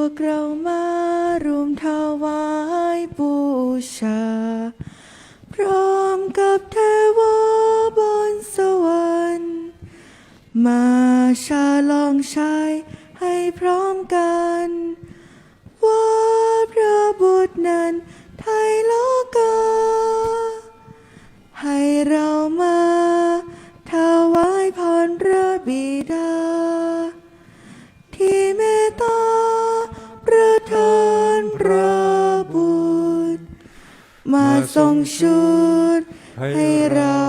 วกเรามารวมถวายบูชา พร้อมกับเทวบนสวรรค์มาชาลองใช้ให้พร้อมกัน ทรงชุดให้เรา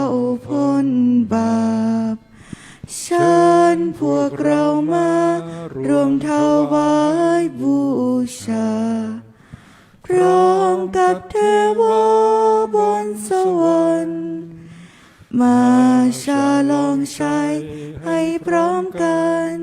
พ้นบาปเชิญพวกเรามารวมถวายบูชาพร้อมกับเทวาบนสวรรค์มาชาลองใช้ให้พร้อมกัน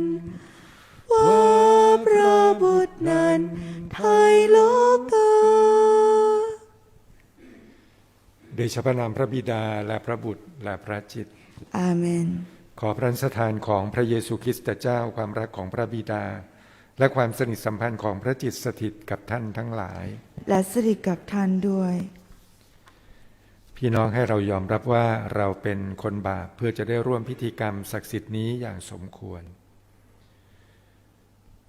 เดชะพระนามพระบิดาและพระบุตรและพระจิต อาเมน ขอพระสถานของพระเยซูคริสต์เจ้าความรักของพระบิดา และความสนิทสัมพันธ์ของพระจิตสถิตกับท่านทั้งหลาย และสริกับท่านด้วย พี่น้องให้เรายอมรับว่าเราเป็นคนบาปเพื่อจะได้ร่วมพิธีกรรมศักดิ์สิทธิ์นี้อย่างสมควร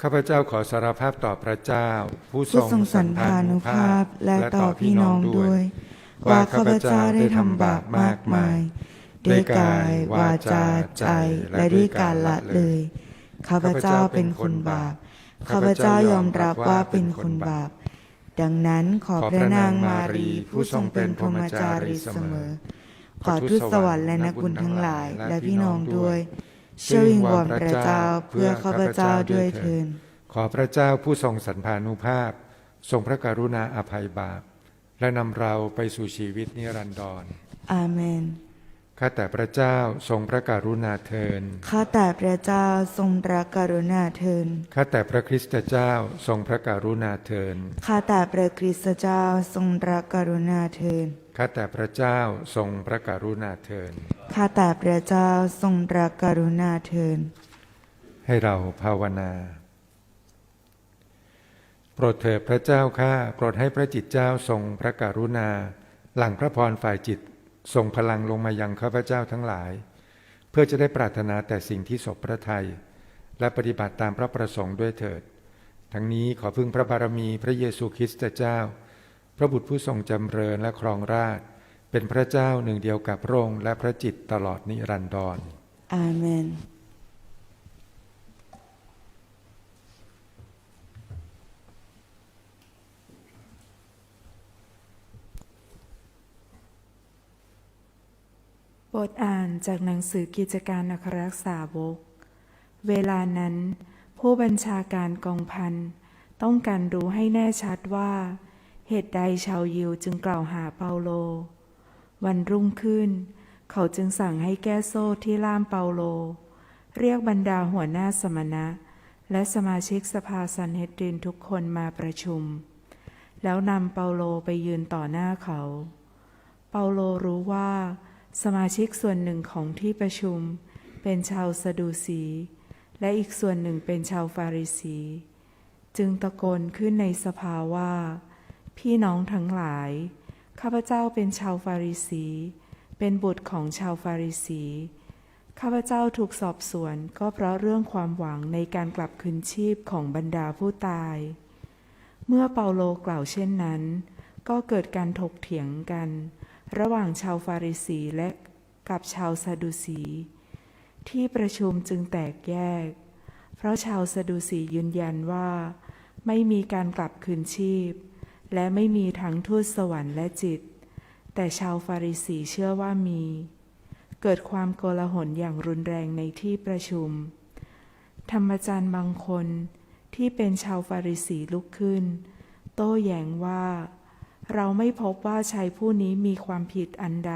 ข้าพเจ้าขอสารภาพต่อพระเจ้า ผู้ผู้ทรงสันพานุภาพและต่อพี่น้องด้วย ว่าข้าพเจ้าได้ทำบาปมากมาย ด้วยกาย วาจาใจและด้วยการละเลย ข้าพเจ้าเป็นคนบาป ข้าพเจ้ายอมรับว่าเป็นคนบาป ดังนั้นขอพระนางมารีผู้ทรงเป็นพรหมจารีเสมอ ขอทูตสวรรค์และนักบุญทั้งหลายและพี่น้องด้วยช่วยวิงวอนพระเจ้าเพื่อข้าพเจ้าด้วยเถินขอพระเจ้าผู้ทรงสันพานุภาพ ทรงพระกรุณาอภัยบาป และนำเราไปสู่ชีวิตนิรันดรอาเมน ข้าแต่พระเจ้าทรงพระกรุณาเทิน ข้าแต่พระเจ้าทรงพระกรุณาเทิน ข้าแต่พระคริสตเจ้าทรงพระกรุณาเทิน ข้าแต่พระคริสต์เจ้าทรงพระกรุณาเทิน ข้าแต่พระเจ้าทรงพระกรุณาเทิน ข้าแต่พระเจ้าทรงพระกรุณาเทิน ให้เราภาวนาโปรดเถิดพระเจ้าข้าโปรดให้พระจิตเจ้าทรงพระกรุณา หลังพระพรฝ่ายจิตทรงพลังลงมายังข้าพเจ้าทั้งหลาย เพื่อจะได้ปรารถนาแต่สิ่งที่สบพระทัยและปฏิบัติตามพระประสงค์ด้วยเถิด ทั้งนี้ขอพึ่งพระบารมีพระเยซูคริสต์เจ้า พระบุตรผู้ทรงจำเริญและครองราช เป็นพระเจ้าหนึ่งเดียวกับพระองค์และพระจิตตลอดนิรันดรอาเมน บทอ่านจากหนังสือกิจการอัครรักษาวก เวลานั้น ผู้บัญชาการกองพันต้องการรู้ให้แน่ชัดว่า เหตุใดชาวยิวจึงกล่าวหาเปาโล วันรุ่งขึ้น เขาจึงสั่งให้แก้โซ่ที่ล่ามเปาโล เรียกบรรดาหัวหน้าสมณะ และสมาชิกสภาสันเฮดรินทุกคนมาประชุม แล้วนำเปาโลไปยืนต่อหน้าเขา เปาโลรู้ว่า สมาชิกส่วนหนึ่งของที่ประชุม เป็นชาวสะดูสี และอีกส่วนหนึ่งเป็นชาวฟาริสี จึงตะโกนขึ้นในสภาว่า พี่น้องทั้งหลาย ข้าพเจ้าเป็นชาวฟาริสี เป็นบุตรของชาวฟาริสี ข้าพเจ้าถูกสอบสวนก็เพราะเรื่องความหวังในการกลับคืนชีพของบรรดาผู้ตาย เมื่อเปาโลกล่าวเช่นนั้น ก็เกิดการถกเถียงกัน ระหว่างชาวฟาริสีและกับชาวซาดูสี ที่ประชุมจึงแตกแยก เพราะชาวซาดูสียืนยันว่า ไม่มีการกลับคืนชีพ และไม่มีทั้งทูตสวรรค์และจิต แต่ชาวฟาริสีเชื่อว่ามี เกิดความโกลาหลอย่างรุนแรงในที่ประชุม ธรรมจารย์บางคนที่เป็นชาวฟาริสีลุกขึ้น โต้แย้งว่า เราไม่พบว่าชายผู้นี้มีความผิดอันใด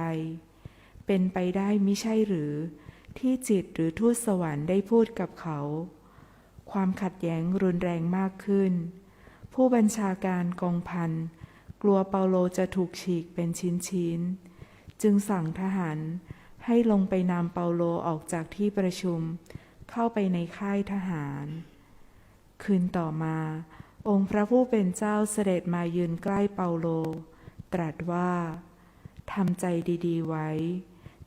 เป็นไปได้มิใช่หรือ ที่จิตหรือทูตสวรรค์ได้พูดกับเขา ความขัดแย้งรุนแรงมากขึ้น ผู้บัญชาการกองพันกลัวเปาโลจะถูกฉีกเป็นชิ้นๆ จึงสั่งทหารให้ลงไปนำเปาโลออกจากที่ประชุม เข้าไปในค่ายทหาร คืนต่อมา องค์พระผู้เป็นเจ้าเสด็จมายืนใกล้เปาโล ตรัสว่าทำใจดีๆไว้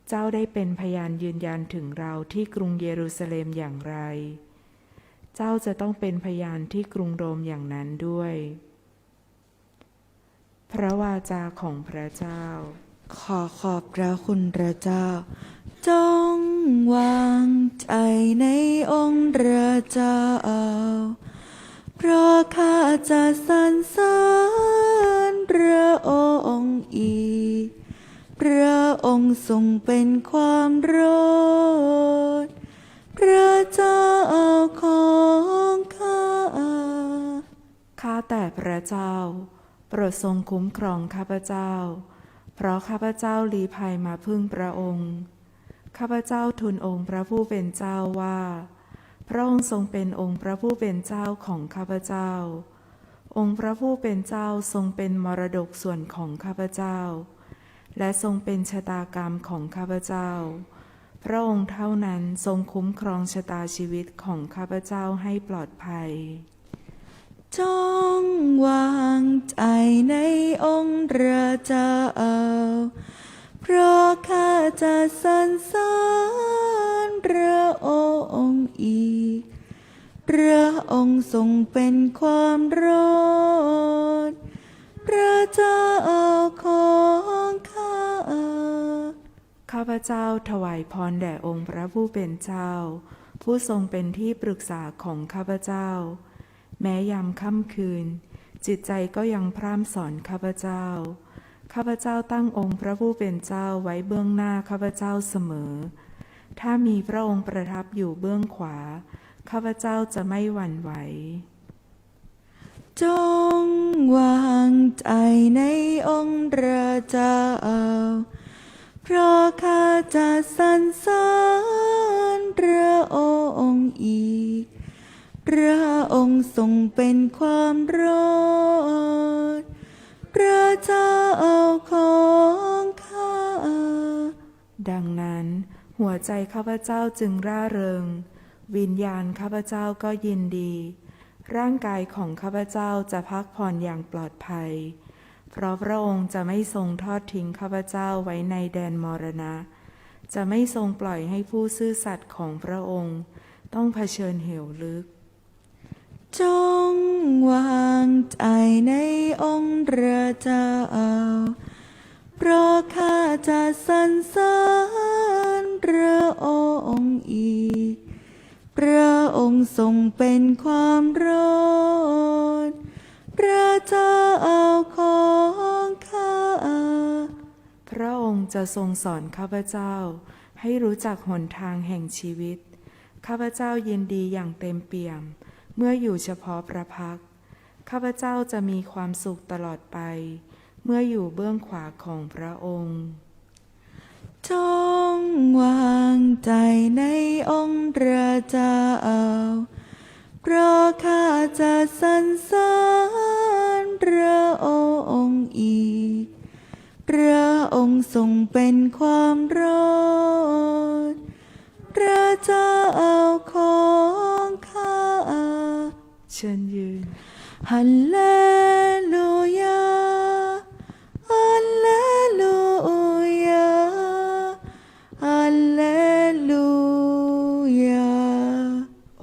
เจ้าได้เป็นพยานยืนยันถึงเราที่กรุงเยรูซาเล็มอย่างไร เจ้าจะต้องเป็นพยานที่กรุงโรมอย่างนั้นด้วย พระวาจาของพระเจ้า ขอขอบพระคุณพระเจ้า จงวางใจในองค์พระเจ้า เพราะข้าจะสรรเสริญพระองค์อีก พระองค์ทรงเป็นความรอด พระเจ้าของข้า ข้าแต่พระเจ้า โปรดทรงคุ้มครองข้าพเจ้า เพราะข้าพเจ้าลีภัยมาพึ่งพระองค์ ข้าพเจ้าทูลองค์พระผู้เป็นเจ้าว่า พระองค์ทรงเป็นองค์พระผู้เป็นเจ้าของข้าพเจ้า องค์พระผู้เป็นเจ้าทรงเป็นมรดกส่วนของข้าพเจ้า และทรงเป็นชะตากรรมของข้าพเจ้า พระองค์เท่านั้นทรงคุ้มครองชะตาชีวิตของข้าพเจ้าให้ปลอดภัย จงวางใจในองค์พระเจ้า เพราะข้าจะสรรเสริญพระองค์อีก พระองค์ทรงเป็นความรอด พระเจ้าของข้า ข้าพเจ้าถวายพรแด่องค์พระผู้เป็นเจ้า ผู้ทรงเป็นที่ปรึกษาของข้าพเจ้า แม้ยามค่ำคืน จิตใจก็ยังพร่ำสอนข้าพเจ้า ข้าพเจ้าตั้งองค์พระผู้เป็นเจ้าไว้เบื้องหน้าข้าพเจ้าเสมอ ถ้ามีพระองค์ประทับอยู่เบื้องขวา ข้าพเจ้าจะไม่หวั่นไหว จงวางใจในองค์พระเจ้า เพราะข้าจะสรรเสริญพระองค์อีก พระองค์ทรงเป็นความรอด ระเจ้าของข้า ดังนั้นหัวใจข้าพเจ้าจึงร่าเริง วิญญาณข้าพเจ้าก็ยินดี ร่างกายของข้าพเจ้าจะพักผ่อนอย่างปลอดภัย เพราะพระองค์จะไม่ทรงทอดทิ้งข้าพเจ้าไว้ในแดนมรณะ จะไม่ทรงปล่อยให้ผู้ซื่อสัตย์ของพระองค์ ต้องเผชิญเหวลึก จงวางใจในองค์พระเจ้า เพราะข้าจะสรรเสริญพระองค์อีก พระองค์ทรงเป็นความรอด พระเจ้าของข้า พระองค์จะทรงสอนข้าพเจ้า ให้รู้จักหนทางแห่งชีวิต ข้าพเจ้ายินดีอย่างเต็มเปี่ยม เมื่ออยู่เฉพาะพระพัก ข้าพเจ้าจะมีความสุขตลอดไป เมื่ออยู่เบื้องขวาของพระองค์ จงวางใจในองค์พระเจ้า เพราะข้าจะสรรเสริญพระองค์อีก พระองค์ทรงเป็นความรอด พระเจ้าของข้า เชิญยืนฮัลเลลูยาฮัลเลลูยาฮัลเลลูยา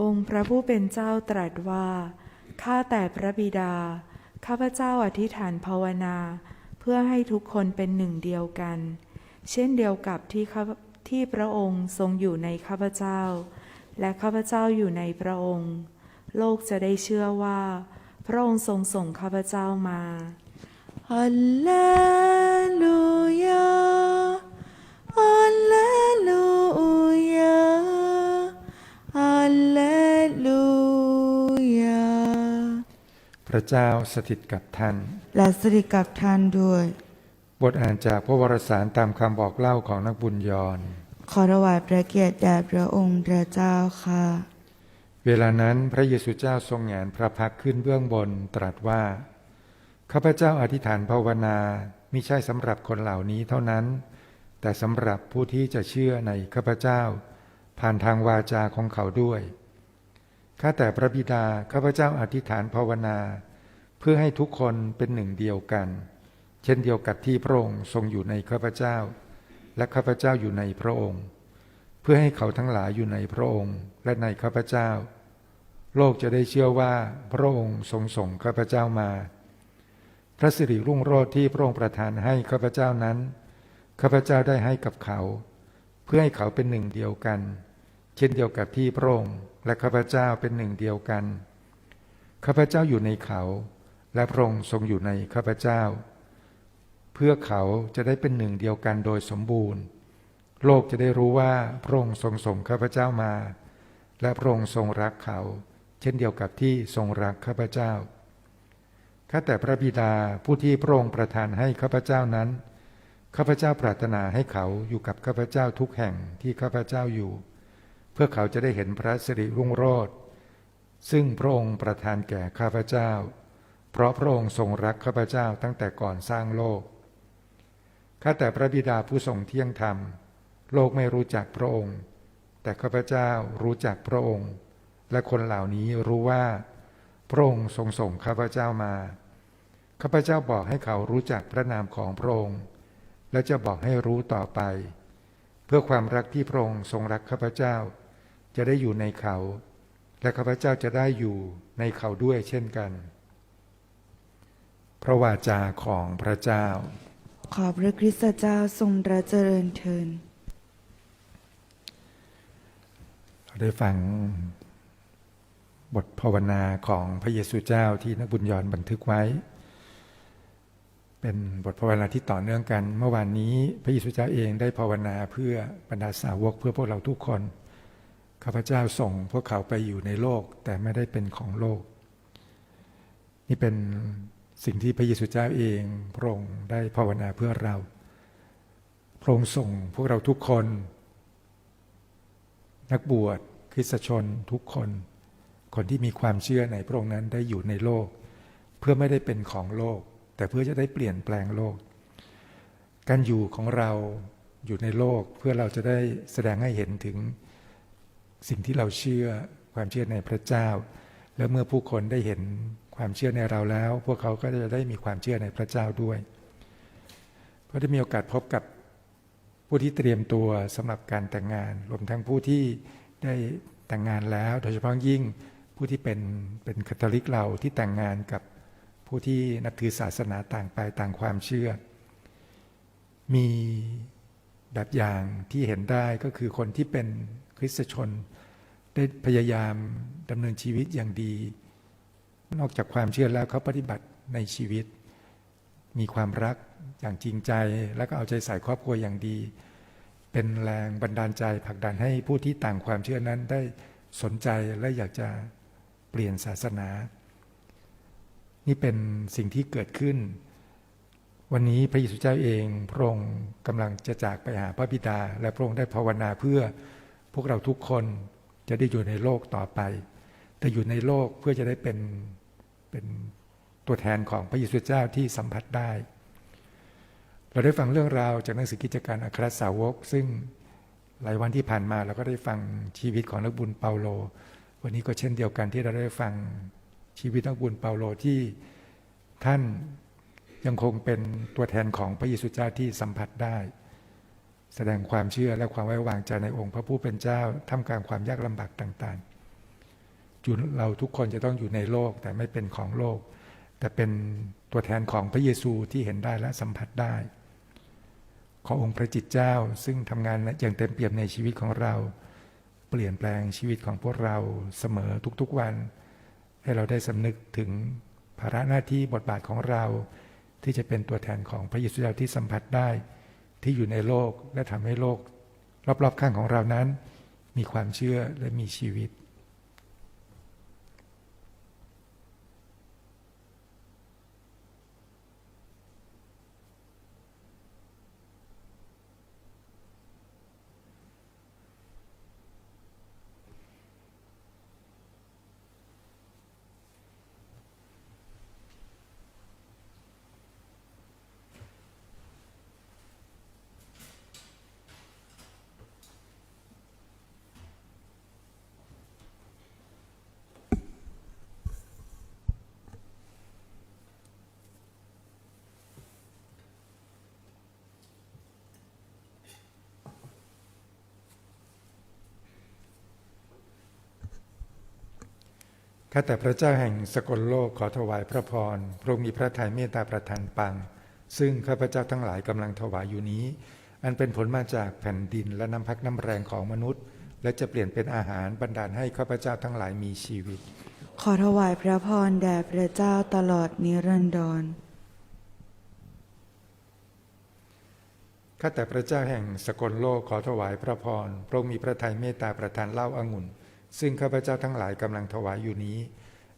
องค์พระผู้เป็นเจ้าตรัสว่า ข้าแต่พระบิดา ข้าพเจ้าอธิษฐานภาวนา เพื่อให้ทุกคนเป็นหนึ่งเดียวกัน เช่นเดียวกับที่ที่พระองค์ทรงอยู่ในข้าพเจ้า และข้าพเจ้าอยู่ในพระองค์ โลกจะได้เชื่อว่า พระองค์ทรงส่งข้าพเจ้ามาฮัลเลลูยาฮัลเลลูยาฮัลเลลูยาพระเจ้าสถิตกับท่าน และสถิตกับท่านด้วย บทอ่านจากพระวรสารตามคำบอกเล่าของนักบุญยอนขอถวายพระเกียรติแด่พระองค์พระเจ้าค่ะ เวลานั้นพระเยซูเจ้าทรงแหงนพระพักขึ้นเบื้องบนตรัสว่า ข้าพเจ้าอธิษฐานภาวนามิใช่สำหรับคนเหล่านี้เท่านั้น แต่สำหรับผู้ที่จะเชื่อในข้าพเจ้า ผ่านทางวาจาของเขาด้วย ข้าแต่พระบิดาข้าพเจ้าอธิษฐานภาวนา เพื่อให้ทุกคนเป็นหนึ่งเดียวกัน เช่นเดียวกับที่พระองค์ทรงอยู่ในข้าพเจ้า และข้าพเจ้าอยู่ในพระองค์ เพื่อให้เขาทั้งหลายอยู่ในพระองค์และในข้าพเจ้า โลกจะได้เชื่อว่าพระองค์ทรงส่งข้าพเจ้ามา พระสิริรุ่งโรจน์ที่พระองค์ประทานให้ข้าพเจ้านั้นข้าพเจ้าได้ให้กับเขา เพื่อให้เขาเป็นหนึ่งเดียวกัน เช่นเดียวกับที่พระองค์และข้าพเจ้าเป็นหนึ่งเดียวกันข้าพเจ้าอยู่ในเขา และพระองค์ทรงอยู่ในข้าพเจ้า เพื่อเขาจะได้เป็นหนึ่งเดียวกันโดยสมบูรณ์ โลกจะได้รู้ว่าพระองค์ทรงส่งข้าพเจ้ามา และพระองค์ทรงรักเขา เช่นเดียวกับที่ทรงรักข้าพเจ้าข้าแต่พระบิดาผู้ที่พระองค์ประทานให้ข้าพเจ้านั้นข้าพเจ้าปรารถนาให้เขาอยู่กับข้าพเจ้าทุกแห่งที่ข้าพเจ้าอยู่ เพื่อเขาจะได้เห็นพระสิริรุ่งโรจน์ซึ่งพระองค์ประทานแก่ข้าพเจ้า เพราะพระองค์ทรงรักข้าพเจ้าตั้งแต่ก่อนสร้างโลกข้าแต่พระบิดาผู้ทรงเที่ยงธรรม โลกไม่รู้จักพระองค์ แต่ข้าพเจ้ารู้จักพระองค์ และคนเหล่านี้รู้ว่า พระองค์ทรงส่งข้าพเจ้ามาข้าพเจ้าบอกให้เขารู้จักพระนามของพระองค์ และจะบอกให้รู้ต่อไป เพื่อความรักที่พระองค์ทรงรักข้าพเจ้า จะได้อยู่ในเขา และข้าพเจ้าจะได้อยู่ในเขาด้วยเช่นกัน พระวาจาของพระเจ้า ขอพระคริสตเจ้าทรงระเจริญเทิน ได้ฟังบทภาวนาของพระเยซูเจ้าที่นักบุญยอนบันทึกไว้ เป็นบทภาวนาที่ต่อเนื่องกัน เมื่อวานนี้พระเยซูเจ้าเองได้ภาวนาเพื่อบรรดาสาวกเพื่อพวกเราทุกคนข้าพเจ้าส่งพวกเขาไปอยู่ในโลกแต่ไม่ได้เป็นของโลก นี่เป็นสิ่งที่พระเยซูเจ้าเองพระองค์ได้ภาวนาเพื่อเราพระองค์ส่งพวกเราทุกคน นักบวชคริสชนทุกคน คนที่มีความเชื่อในพระองค์นั้นได้อยู่ในโลก เพื่อไม่ได้เป็นของโลก แต่เพื่อจะได้เปลี่ยนแปลงโลก การอยู่ของเราอยู่ในโลกเพื่อเราจะได้แสดงให้เห็นถึงสิ่งที่เราเชื่อความเชื่อในพระเจ้า แล้วเมื่อผู้คนได้เห็นความเชื่อในเราแล้ว พวกเขาก็จะได้มีความเชื่อในพระเจ้าด้วย เพราะได้มีโอกาสพบกับ ผู้ที่เตรียมตัวสำหรับการแต่งงาน รวมทั้งผู้ที่ได้แต่งงานแล้ว โดยเฉพาะยิ่งผู้ที่เป็นเป็นคาทอลิกเราที่แต่งงานกับผู้ที่นับถือศาสนาต่างไปต่างความเชื่อ มีแบบอย่างที่เห็นได้ก็คือคนที่เป็นคริสตชน ได้พยายามดำเนินชีวิตอย่างดี นอกจากความเชื่อแล้วเขาปฏิบัติในชีวิต มีความรักอย่างจริงใจ แล้วก็เอาใจใส่ครอบครัวอย่างดี เป็นแรงบันดาลใจผลักดันให้ผู้ที่ต่างความเชื่อนั้นได้สนใจและอยากจะเปลี่ยนศาสนา นี่เป็นสิ่งที่เกิดขึ้น วันนี้พระเยซูเจ้าเองพระองค์กำลังจะจากไปหาพระบิดา และพระองค์ได้ภาวนาเพื่อพวกเราทุกคนจะได้อยู่ในโลกต่อไป แต่อยู่ในโลกเพื่อจะได้เป็นเป็น ตัวแทนของพระเยซูเจ้าที่สัมผัสได้ เราได้ฟังเรื่องราวจากหนังสือกิจการอัครสาวก ซึ่งหลายวันที่ผ่านมาเราก็ได้ฟังชีวิตของนักบุญเปาโล วันนี้ก็เช่นเดียวกันที่เราได้ฟังชีวิตนักบุญเปาโลที่ท่านยังคงเป็นตัวแทนของพระเยซูเจ้าที่สัมผัสได้ แสดงความเชื่อและความไว้วางใจในองค์พระผู้เป็นเจ้าท่ามกลางความยากลำบากต่างๆเราทุกคนจะต้องอยู่ในโลกแต่ไม่เป็นของโลก แต่เป็นตัวแทนของพระเยซูที่เห็นได้และสัมผัสได้ ขอองค์พระจิตเจ้าซึ่งทำงานอย่างเต็มเปี่ยมในชีวิตของเรา เปลี่ยนแปลงชีวิตของพวกเราเสมอทุกๆวัน ให้เราได้สำนึกถึงภาระหน้าที่บทบาทของเรา ที่จะเป็นตัวแทนของพระเยซูเจ้าที่สัมผัสได้ที่อยู่ในโลกและทำให้โลก รอบๆข้างของเรานั้น มีความเชื่อและมีชีวิต ข้าแต่พระเจ้าแห่งสกลโลกขอถวายพระพรพระองค์มีพระทัยเมตตาประทานปัง ซึ่งข้าพเจ้าทั้งหลายกำลังถวายอยู่นี้ อันเป็นผลมาจากแผ่นดินและน้ำพักน้ำแรงของมนุษย์ และจะเปลี่ยนเป็นอาหารบรรดาลให้ข้าพเจ้าทั้งหลายมีชีวิต ขอถวายพระพรแด่พระเจ้าตลอดนิรันดรข้าแต่พระเจ้าแห่งสกลโลกขอถวายพระพรพระองค์มีพระทัยเมตตาประทานเหล้าอางุ่น ซึ่งข้าพเจ้าทั้งหลายกำลังถวายอยู่นี้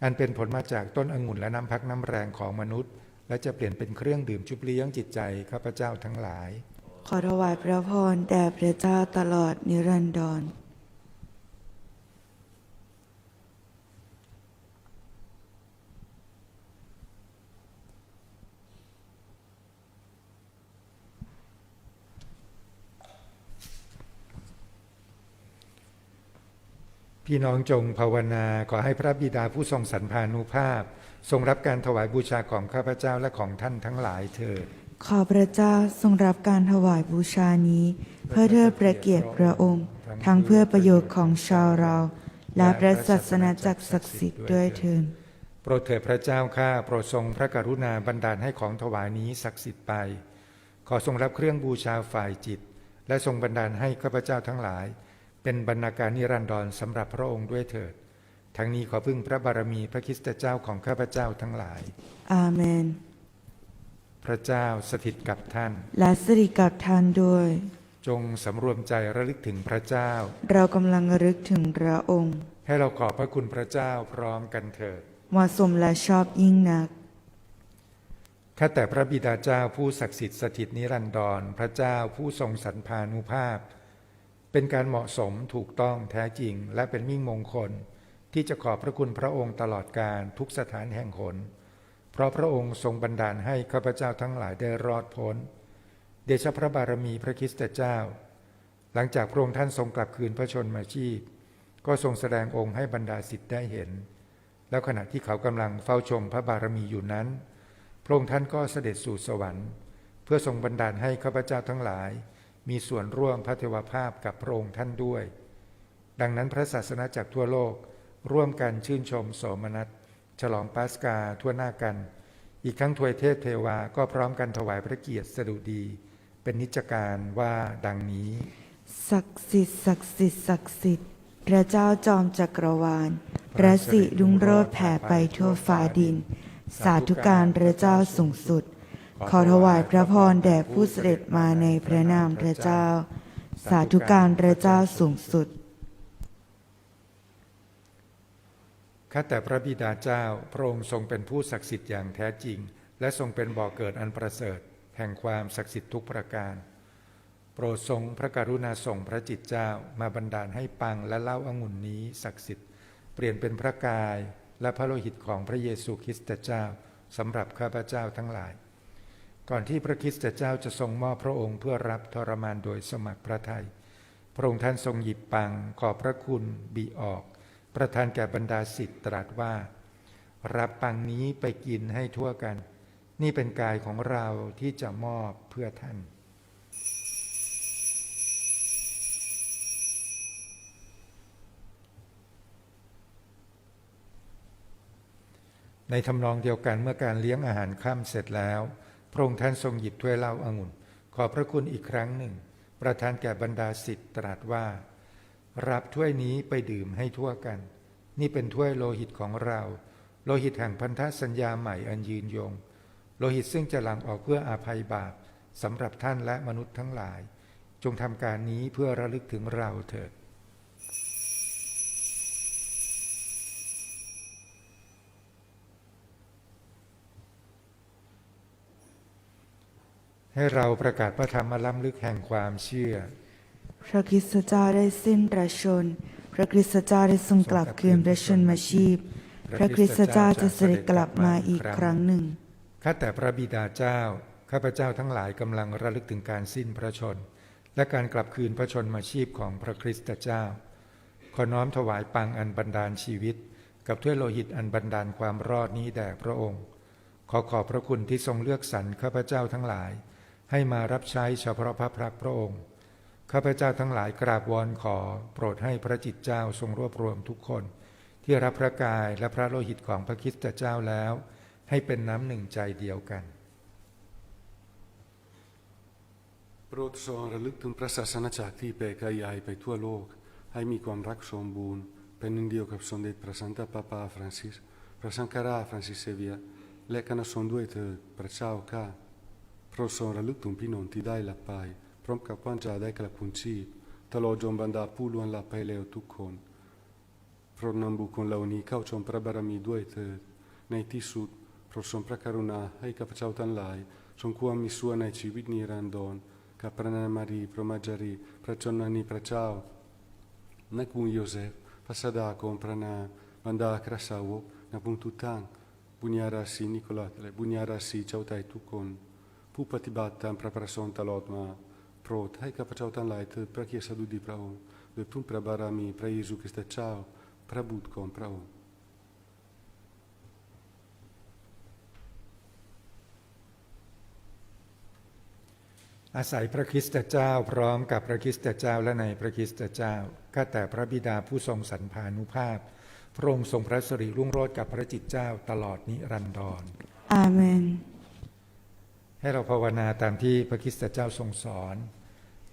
อันเป็นผลมาจากต้นองุ่นและน้ำพักน้ำแรงของมนุษย์ และจะเปลี่ยนเป็นเครื่องดื่มชุบเลี้ยงจิตใจข้าพเจ้าทั้งหลาย ขอถวายพระพรแด่พระเจ้าตลอดนิรันดร พี่น้องจงภาวนาขอให้พระบิดาผู้ทรงสรรพานุภาพ ทรงรับการถวายบูชาของข้าพเจ้าและของท่านทั้งหลายเถิดขอพระเจ้าทรงรับการถวายบูชานี้ เพื่อเทิดพระเกียรติพระองค์ ทั้งเพื่อประโยชน์ของชาวเรา และพระศาสนาจักรศักดิ์สิทธิ์ด้วยเถิดโปรดเถิดพระเจ้าข้าโปรดทรงพระกรุณาบันดาลให้ของถวายนี้ศักดิ์สิทธิ์ไป ขอทรงรับเครื่องบูชาฝ่ายจิต และทรงบันดาลให้ข้าพเจ้าทั้งหลาย เป็นบรรณาการนิรันดรสำหรับพระองค์ด้วยเถิด ทั้งนี้ขอพึ่งพระบารมีพระคริสตเจ้าของข้าพเจ้าทั้งหลาย อาเมน พระเจ้าสถิตกับท่าน และสิริกับท่านด้วย จงสำรวมใจระลึกถึงพระเจ้า เรากำลังระลึกถึงพระองค์ ให้เราขอบพระคุณพระเจ้าพร้อมกันเถิดเหมาะสมและชอบยิ่งนัก ข้าแต่พระบิดาเจ้าผู้ศักดิ์สิทธิ์สถิตนิรันดร พระเจ้าผู้ทรงสรรพานุภาพ เป็นการเหมาะสมถูกต้องแท้จริง และเป็นมิ่งมงคล ที่จะขอบพระคุณพระองค์ตลอดการทุกสถานแห่งหนเพราะพระองค์ทรงบันดาลให้ข้าพเจ้าทั้งหลายได้รอดพ้น เดชะพระบารมีพระคริสตเจ้า หลังจากพระองค์ท่านทรงกลับคืนพระชนมาชีพ ก็ทรงแสดงองค์ให้บรรดาสิทธิ์ได้เห็น แล้วขณะที่เขากำลังเฝ้าชมพระบารมีอยู่นั้น พระองค์ท่านก็เสด็จสู่สวรรค์ เพื่อทรงบันดาลให้ข้าพเจ้าทั้งหลาย มีส่วนร่วมพระเทวภาพกับพระองค์ท่านด้วย ดังนั้นพระศาสนาจากทั่วโลกร่วมกันชื่นชมโสมนัส ฉลองปาสกาทั่วหน้ากัน อีกทั้งทวยเทพเทวาก็พร้อมกันถวายพระเกียรติสดุดี เป็นนิจการว่าดังนี้ ศักดิ์สิทธิ์ศักดิ์สิทธิ์ศักดิ์สิทธิ์พระเจ้าจอมจักรวาลพระสิรุงโรจน์แผ่ไปทั่วฟ้าดิน สาธุการพระเจ้าสูงสุด ขอถวายพระพรแด่ผู้เสด็จมาในพระนามพระเจ้า สาธุการพระเจ้าสูงสุด ข้าแต่พระบิดาเจ้า พระองค์ทรงเป็นผู้ศักดิ์สิทธิ์อย่างแท้จริง และทรงเป็นบ่อกเกิดอันประเสริฐ แห่งความศักดิ์สิทธิ์ทุกประการ โปรดทรงพระกรุณาส่งพระจิตเจ้ามาบันดาลให้ปังและเล่าอางุ่นนี้ศักดิ์สิทธิ์ เปลี่ยนเป็นพระกายและพระโลหิตของพระเยซูคริสต์เจ้าสำหรับข้าพเจ้าทั้งหลาย ก่อนที่พระคริสต์เจ้าจะทรงมอบพระองค์เพื่อรับทรมานโดยสมัครพระทัย พระองค์ท่านทรงหยิบปังขอบพระคุณบีออก ประทานแก่บรรดาสิทธิ์ตรัสว่า รับปังนี้ไปกินให้ทั่วกัน นี่เป็นกายของเราที่จะมอบเพื่อท่าน ในทำนองเดียวกันเมื่อการเลี้ยงอาหารค่ำเสร็จแล้ว ระองค์ท่านทรงหยิบถ้วยเหล้าอางุ่น ขอพระคุณอีกครั้งหนึ่ง ประทานแก่บรรดาสิทธิ์ตรัสว่า รับถ้วยนี้ไปดื่มให้ทั่วกัน นี่เป็นถ้วยโลหิตของเรา โลหิตแห่งพันธสัญญาใหม่อันยืนยง โลหิตซึ่งจะหลั่งออกเพื่ออาภัยบาปสำหรับท่านและมนุษย์ทั้งหลาย จงทำการนี้เพื่อระลึกถึงเราเถิด ให้เราประกาศพระธรรมล้ำลึกแห่งความเชื่อ พระคริสตเจ้าได้สิ้นพระชน พระคริสตเจ้าได้ทรงกลับคืนพระชนมาชีพ พระคริสตเจ้าจะเสด็จกลับมาอีกครั้งหนึ่ง ข้าแต่พระบิดาเจ้า ข้าพเจ้าทั้งหลายกำลังระลึกถึงการสิ้นพระชน และการกลับคืนพระชนมาชีพของพระคริสตเจ้า ขอน้อมถวายปังอันบันดาลชีวิต กับถ้วยโลหิตอันบันดาลความรอดนี้แด่พระองค์ ขอขอบพระคุณที่ทรงเลือกสรรข้าพเจ้าทั้งหลาย ให้มารับใช้เฉพาะพระพักตร์พระองค์ ข้าพเจ้าทั้งหลายกราบวอนขอ โปรดให้พระจิตเจ้าทรงรวบรวมทุกคน ที่รับพระกายและพระโลหิตของพระคริสตเจ้าแล้ว ให้เป็นน้ำหนึ่งใจเดียวกันโปรดทรงระลึกถึงพระศาสนาจักรที่แผ่ พระสันตะปาปาฟระสังฆราชฟรานซิสเซเวียและคณะสงฆ์ด้วยเถิดพระเจ้าข้าโปรดทรงระลึกถึงพี่น้องที่ได้ลับไปพร้อมกับความจะได้กลับคุณชีพตลอดจนบรรดาผู้ล่วงลับไปแล้วทุกคนโปรดนำบุคคลเหล่านี้เข้าชมพระบารมีด้วยเถิดในที่สุดโปรดทรงพระกรุณาให้ข้าพเจ้าทั้งหลายทรงความมีส่วนในชีวิตนิรันดรกับพระนางมารีพระมาจารีพระชนนีพระเจ้านักบุญโยเซฟพระสดาคมพระนางบรรดาคราสาวกนักบุญทุกท่านบุญญาราศีนิโคลัสและบุญญาราศีเจ้าไทยทุกคน ผู้ปฏิบัติตามพระประสงค์ตลอดมา โปรดให้ข้าพเจ้าทั้งหลายเถิดพระเกียรติสดุดีพระองค์โดยพุ่มพระบารมีพระเยซูคริสต์เจ้า พระบุตรของพระองค์อาศัยพระคริสตเจ้าพร้อมกับพระคริสตเจ้าและในพระคริสตเจ้าข้าแต่พระบิดาผู้ทรงสรรพานุภาพ พระองค์ทรงพระสิริรุ่งโรจน์กับพระจิตเจ้าตลอดนิรันดรอาเมน ให้เราภาวนาตามที่พระคิสตเจ้าทรงสอน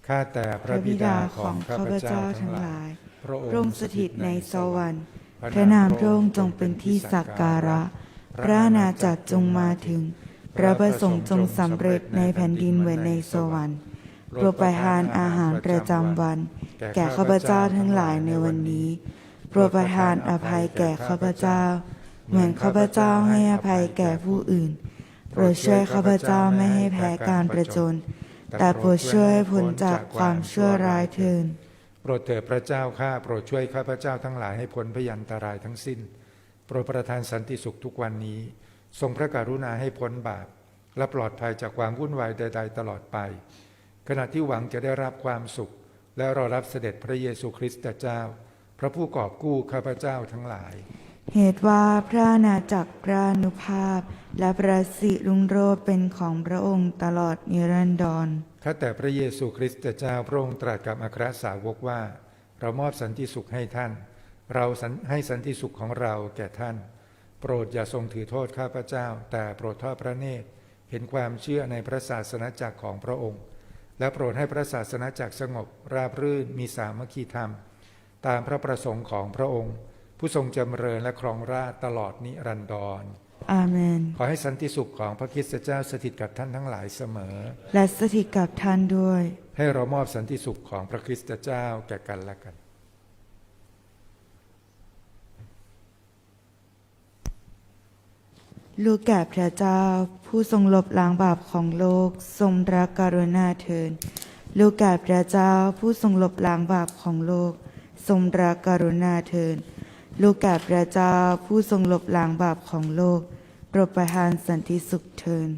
ข้าแต่พระบิดาของข้าพเจ้าทั้งหลาย พระองค์สถิตในสวรรค์ พระนามพระองค์จงเป็นที่สักการะ พระอาณาจักรจงมาถึง พระประสงค์จงสำเร็จในแผ่นดินเหมือนในสวรรค์โปรดประทานอาหารประจำวัน แก่ข้าพเจ้าทั้งหลายในวันนี้ โปรดประทานอภัยแก่ข้าพเจ้า เหมือนข้าพเจ้าให้อภัยแก่ผู้อื่น โปรดช่วยข้าพเจ้าไม่ให้แพ้การประจน แต่โปรดช่วยให้พ้นจากความชั่วร้ายเถิดโปรดเถิดพระเจ้าข้าโปรดช่วยข้าพเจ้าทั้งหลายให้พ้นพยันตรายทั้งสิ้น โปรดประทานสันติสุขทุกวันนี้ ทรงพระกรุณาให้พ้นบาป และปลอดภัยจากความวุ่นวายใด ๆ ตลอดไป ขณะที่หวังจะได้รับความสุข และรอรับเสด็จพระเยซูคริสต์เจ้า พระผู้กอบกู้ข้าพเจ้าทั้งหลาย เหตุว่าพระอาณาจักรพระอานุภาพ และประสิรุงโรจน์เป็นของพระองค์ตลอดนิรันดร ข้าแต่พระเยซูคริสต์เจ้าพระองค์ตรัสกับอัครสาวกว่า เรามอบสันติสุขให้ท่าน เราให้สันติสุขของเราแก่ท่าน โปรดอย่าทรงถือโทษข้าพเจ้า แต่โปรดทอดพระเนตรเห็นความเชื่อในพระศาสนาจักรของพระองค์ และโปรดให้พระศาสนาจักรสงบราบรื่นมีสามัคคีธรรม ตามพระประสงค์ของพระองค์ ผู้ทรงจำเริญและครองราชตลอดนิรันดร อาเมน ขอให้สันติสุขของพระคริสตเจ้าสถิตกับท่านทั้งหลายเสมอ และสถิตกับท่านด้วย ให้เรามอบสันติสุขของพระคริสตเจ้าแก่กันและกันลูกแก่พระเจ้า ผู้ทรงลบล้างบาปของโลก ทรงรักกรุณาเถิดลูกแก่พระเจ้า ผู้ทรงลบล้างบาปของโลก ทรงรักกรุณาเถิด ลูกแก่พระเจ้าผู้ทรงลบล้างบาปของโลก โปรดประทานสันติสุขเถิด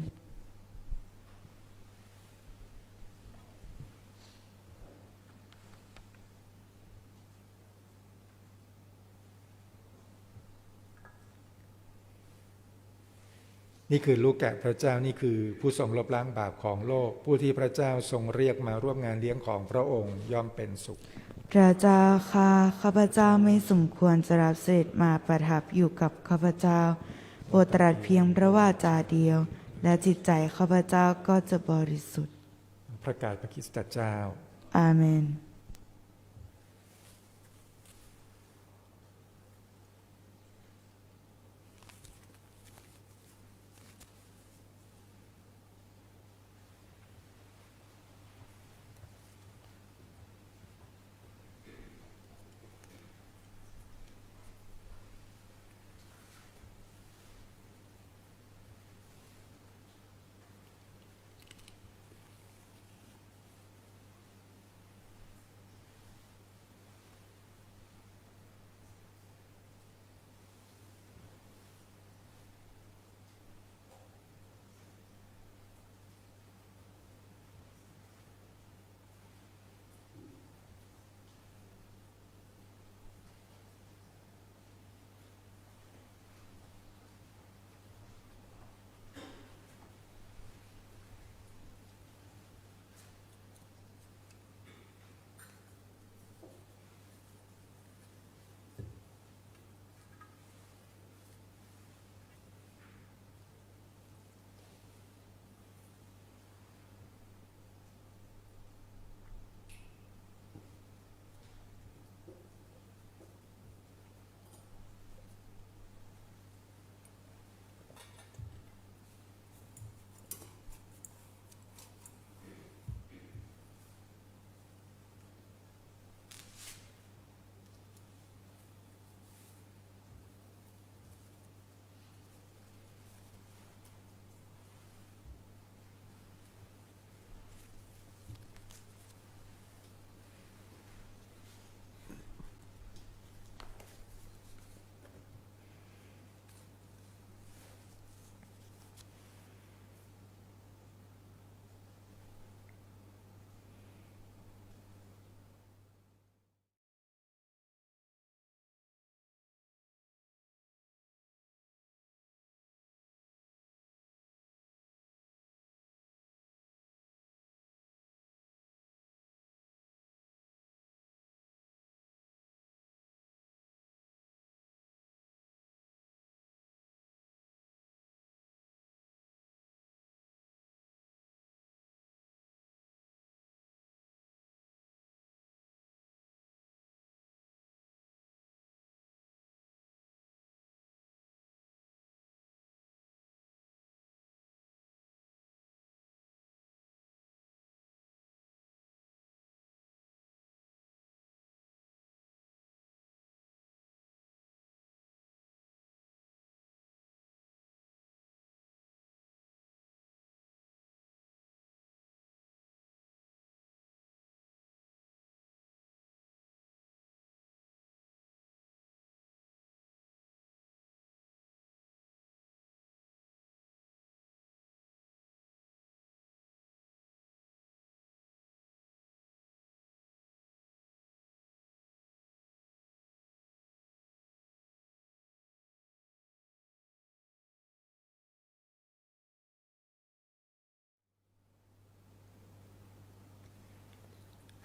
นี่คือลูกแกะพระเจ้านี่คือผู้ทรงลบล้างบาปของโลก ผู้ที่พระเจ้าทรงเรียกมาร่วมงานเลี้ยงของพระองค์ย่อมเป็นสุข พระเจ้าข้าข้าพเจ้าไม่สมควรจะรับเสด็จมาประทับอยู่กับข้าพเจ้า โปรดตรัสเพียงพระวาจาเดียว และจิตใจข้าพเจ้าก็จะบริสุทธิ์ประกาศพระคริสตเจ้า อาเมน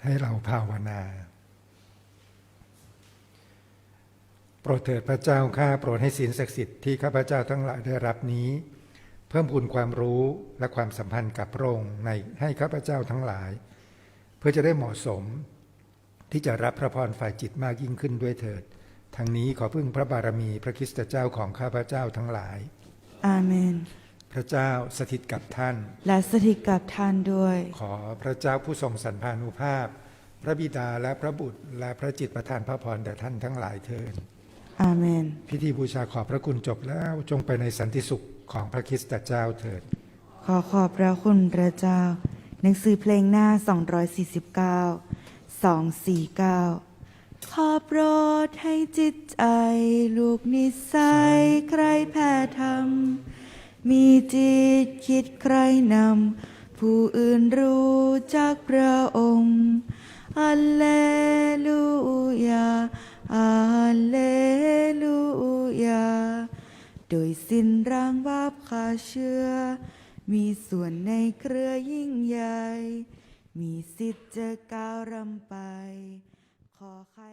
ให้เราภาวนา โปรดเถิดพระเจ้าข้าโปรดให้ศีลศักดิ์สิทธิ์ที่ข้าพเจ้าทั้งหลายได้รับนี้ เพิ่มพูนความรู้และความสัมพันธ์กับพระองค์ในให้ข้าพเจ้าทั้งหลาย เพื่อจะได้เหมาะสม ที่จะรับพระพรฝ่ายจิตมากยิ่งขึ้นด้วยเถิดทั้งนี้ขอพึ่งพระบารมีพระคริสตเจ้าของข้าพเจ้าทั้งหลาย อาเมน พระเจ้าสถิตกับท่าน และสถิตกับท่านด้วย ขอพระเจ้าผู้ทรงสันพานุภาพ พระบิดาและพระบุตร และพระจิตประทานพระพรแด่ท่านทั้งหลายเถิดอาเมน พิธีบูชาขอบพระคุณจบแล้วจงไปในสันติสุขของพระคริสตเจ้าเถิด ขอขอบพระคุณพระเจ้า หนังสือเพลงหน้า 249 249 ขอโปรดให้จิตใจ ลูกนิสัยใครแพ้ทำ มีจิตคิดใครนำผู้อื่นรู้จักพระองค์อัลเลลูยาอัลเลลูยา โดยสิ้นร่างบาปขาเชื่อ มีส่วนในเครือยิ่งใหญ่ มีสิทธิ์จะก้าวรำไป ขอใคร